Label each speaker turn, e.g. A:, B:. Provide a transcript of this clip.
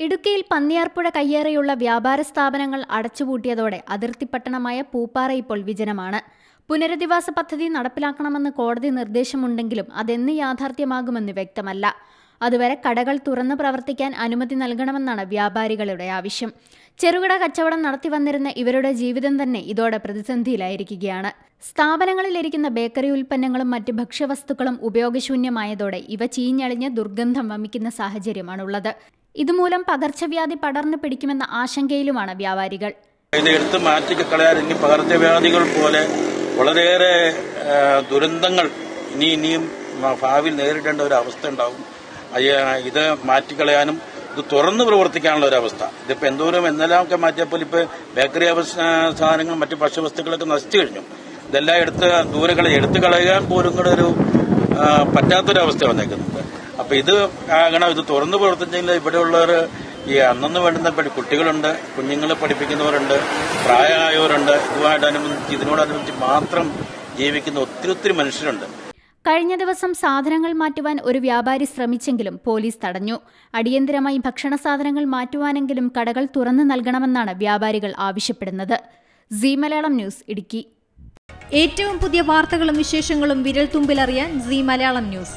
A: ഇടുക്കിയിൽ പന്നിയാർപ്പുഴ കയ്യേറെയുള്ള വ്യാപാര സ്ഥാപനങ്ങൾ അടച്ചുപൂട്ടിയതോടെ അതിർത്തി പട്ടണമായ പൂപ്പാറ ഇപ്പോൾ വിജനമാണ്. പുനരധിവാസ പദ്ധതി നടപ്പിലാക്കണമെന്ന് കോടതി നിർദ്ദേശമുണ്ടെങ്കിലും അതെന്ന് യാഥാർത്ഥ്യമാകുമെന്ന് വ്യക്തമല്ല. അതുവരെ കടകൾ തുറന്നു പ്രവർത്തിക്കാൻ അനുമതി നൽകണമെന്നാണ് വ്യാപാരികളുടെ ആവശ്യം. ചെറുകിട കച്ചവടം നടത്തി വന്നിരുന്ന ഇവരുടെ ജീവിതം തന്നെ ഇതോടെ പ്രതിസന്ധിയിലായിരിക്കുകയാണ്. സ്ഥാപനങ്ങളിലിരിക്കുന്ന ബേക്കറി ഉൽപ്പന്നങ്ങളും മറ്റ് ഭക്ഷ്യവസ്തുക്കളും ഉപയോഗശൂന്യമായതോടെ ഇവ ചീഞ്ഞളിഞ്ഞ് ദുർഗന്ധം വമിക്കുന്ന സാഹചര്യമാണുള്ളത്. ഇതുമൂലം പകർച്ചവ്യാധി പടർന്നു പിടിക്കുമെന്ന ആശങ്കയിലുമാണ് വ്യാപാരികൾ.
B: മാറ്റി കളയാൻ ഇനി പകർച്ചവ്യാധികൾ പോലെ വളരെയേറെ ദുരന്തങ്ങൾ ഇനി ഇനിയും ഭാവിയിൽ നേരിടേണ്ട ഒരു അവസ്ഥ ഉണ്ടാവും. ഇത് മാറ്റിക്കളയാനും ഇത് തുറന്ന് പ്രവർത്തിക്കാനുള്ള ഒരു അവസ്ഥ. ഇതിപ്പോ എന്തോരം എന്നെല്ലാം ഒക്കെ മാറ്റിയപ്പോൾ ഇപ്പൊ ബേക്കറി സാധനങ്ങൾ മറ്റ് ഭക്ഷ്യവസ്തുക്കളൊക്കെ നശിച്ചു കഴിഞ്ഞു. ഇതെല്ലാം എടുത്ത് ദൂരെ കളി എടുത്തു കളയാൻ പോലും കൂടെ ഒരു പറ്റാത്തൊരവസ്ഥ വന്നേക്കുന്നുണ്ട് അപ്പൊ ഇത് ആകണം ഇത് തുറന്നു പ്രവർത്തിച്ചെങ്കിൽ ഇവിടെയുള്ളവർ ഈ അന്നന്ന് വേണ്ടുന്ന പഠി കുട്ടികളുണ്ട് കുഞ്ഞുങ്ങളെ പഠിപ്പിക്കുന്നവരുണ്ട് പ്രായമായവരുണ്ട് ഇതുമായിട്ടനുബന്ധിച്ച് ഇതിനോടനുബന്ധിച്ച് മാത്രം ജീവിക്കുന്ന ഒത്തിരി ഒത്തിരി മനുഷ്യരുണ്ട്.
A: കഴിഞ്ഞ ദിവസം സാധനങ്ങൾ മാറ്റുവാൻ ഒരു വ്യാപാരി ശ്രമിച്ചെങ്കിലും പോലീസ് തടഞ്ഞു. അടിയന്തരമായി ഭക്ഷണ സാധനങ്ങൾ മാറ്റുവാനെങ്കിലും കടകൾ തുറന്നു നൽകണമെന്നാണ് വ്യാപാരികൾ ആവശ്യപ്പെടുന്നത്. സി മലയാളം ന്യൂസ് ഇടുക്കി.
C: ഏറ്റവും പുതിയ വാർത്തകളും വിശേഷങ്ങളും വിരൽ തുമ്പിലറിയാൻ സി മലയാളം ന്യൂസ്.